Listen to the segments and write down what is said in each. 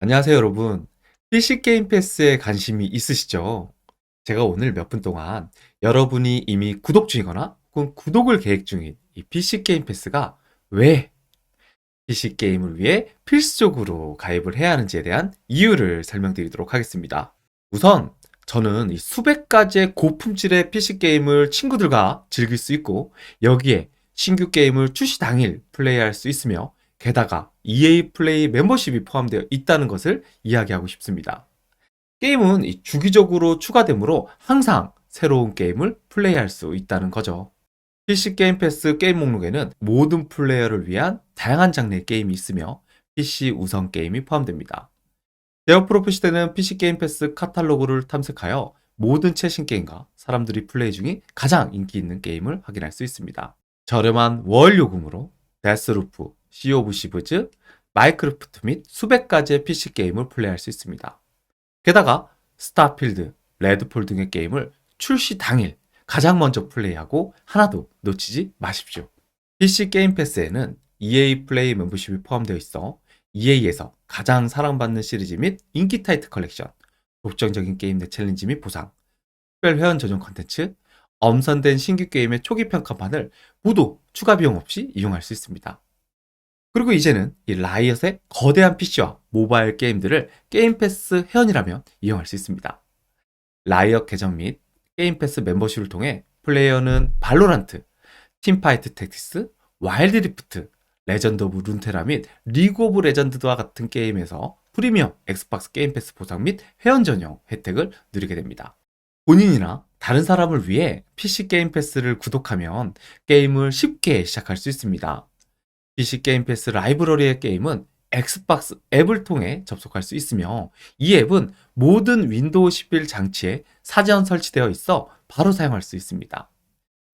안녕하세요, 여러분. PC 게임 패스에 관심이 있으시죠? 제가 오늘 몇 분 동안 여러분이 이미 구독 중이거나 혹은 구독을 계획 중인 이 PC 게임 패스가 왜 PC 게임을 위해 필수적으로 가입을 해야 하는지에 대한 이유를 설명드리도록 하겠습니다. 우선 저는 이 수백 가지의 고품질의 PC 게임을 친구들과 즐길 수 있고 여기에 신규 게임을 출시 당일 플레이할 수 있으며 게다가 EA 플레이 멤버십이 포함되어 있다는 것을 이야기하고 싶습니다. 게임은 이 주기적으로 추가되므로 항상 새로운 게임을 플레이할 수 있다는 거죠. PC 게임 패스 게임 목록에는 모든 플레이어를 위한 다양한 장르의 게임이 있으며 PC 우선 게임이 포함됩니다. 대어 프로필 시대는 PC 게임 패스 카탈로그를 탐색하여 모든 최신 게임과 사람들이 플레이 중인 가장 인기 있는 게임을 확인할 수 있습니다. 저렴한 월 요금으로 데스루프, 시 오브 시브즈, 마이크로프트 및 수백 가지의 PC 게임을 플레이할 수 있습니다. 게다가 스타필드, 레드폴 등의 게임을 출시 당일 가장 먼저 플레이하고 하나도 놓치지 마십시오. PC 게임 패스에는 EA 플레이 멤버십이 포함되어 있어 EA에서 가장 사랑받는 시리즈 및 인기 타이틀 컬렉션, 독점적인 게임 내 챌린지 및 보상, 특별 회원 전용 컨텐츠, 엄선된 신규 게임의 초기 평가판을 모두 추가 비용 없이 이용할 수 있습니다. 그리고 이제는 이 라이엇의 거대한 PC와 모바일 게임들을 게임 패스 회원이라면 이용할 수 있습니다. 라이엇 계정 및 게임 패스 멤버십을 통해 플레이어는 발로란트, 팀파이트 택티스, 와일드 리프트, 레전드 오브 룬테라 및 리그 오브 레전드와 같은 게임에서 프리미엄 엑스박스 게임 패스 보상 및 회원 전용 혜택을 누리게 됩니다. 본인이나 다른 사람을 위해 PC 게임 패스를 구독하면 게임을 쉽게 시작할 수 있습니다. PC 게임 패스 라이브러리의 게임은 엑스박스 앱을 통해 접속할 수 있으며 이 앱은 모든 윈도우 11 장치에 사전 설치되어 있어 바로 사용할 수 있습니다.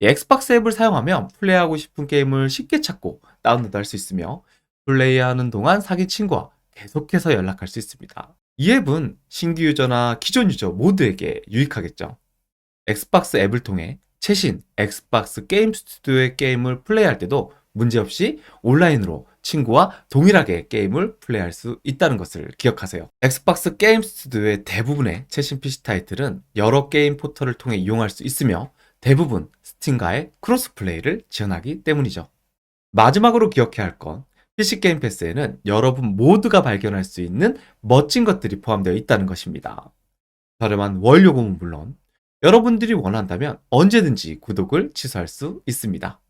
이 엑스박스 앱을 사용하면 플레이하고 싶은 게임을 쉽게 찾고 다운로드 할 수 있으며 플레이하는 동안 사귄 친구와 계속해서 연락할 수 있습니다. 이 앱은 신규 유저나 기존 유저 모두에게 유익하겠죠. 엑스박스 앱을 통해 최신 엑스박스 게임 스튜디오의 게임을 플레이할 때도 문제없이 온라인으로 친구와 동일하게 게임을 플레이할 수 있다는 것을 기억하세요. 엑스박스 게임 스튜디오의 대부분의 최신 PC 타이틀은 여러 게임 포털을 통해 이용할 수 있으며 대부분 스팀과의 크로스 플레이를 지원하기 때문이죠. 마지막으로 기억해야 할 건 PC 게임 패스에는 여러분 모두가 발견할 수 있는 멋진 것들이 포함되어 있다는 것입니다. 저렴한 월 요금은 물론 여러분들이 원한다면 언제든지 구독을 취소할 수 있습니다.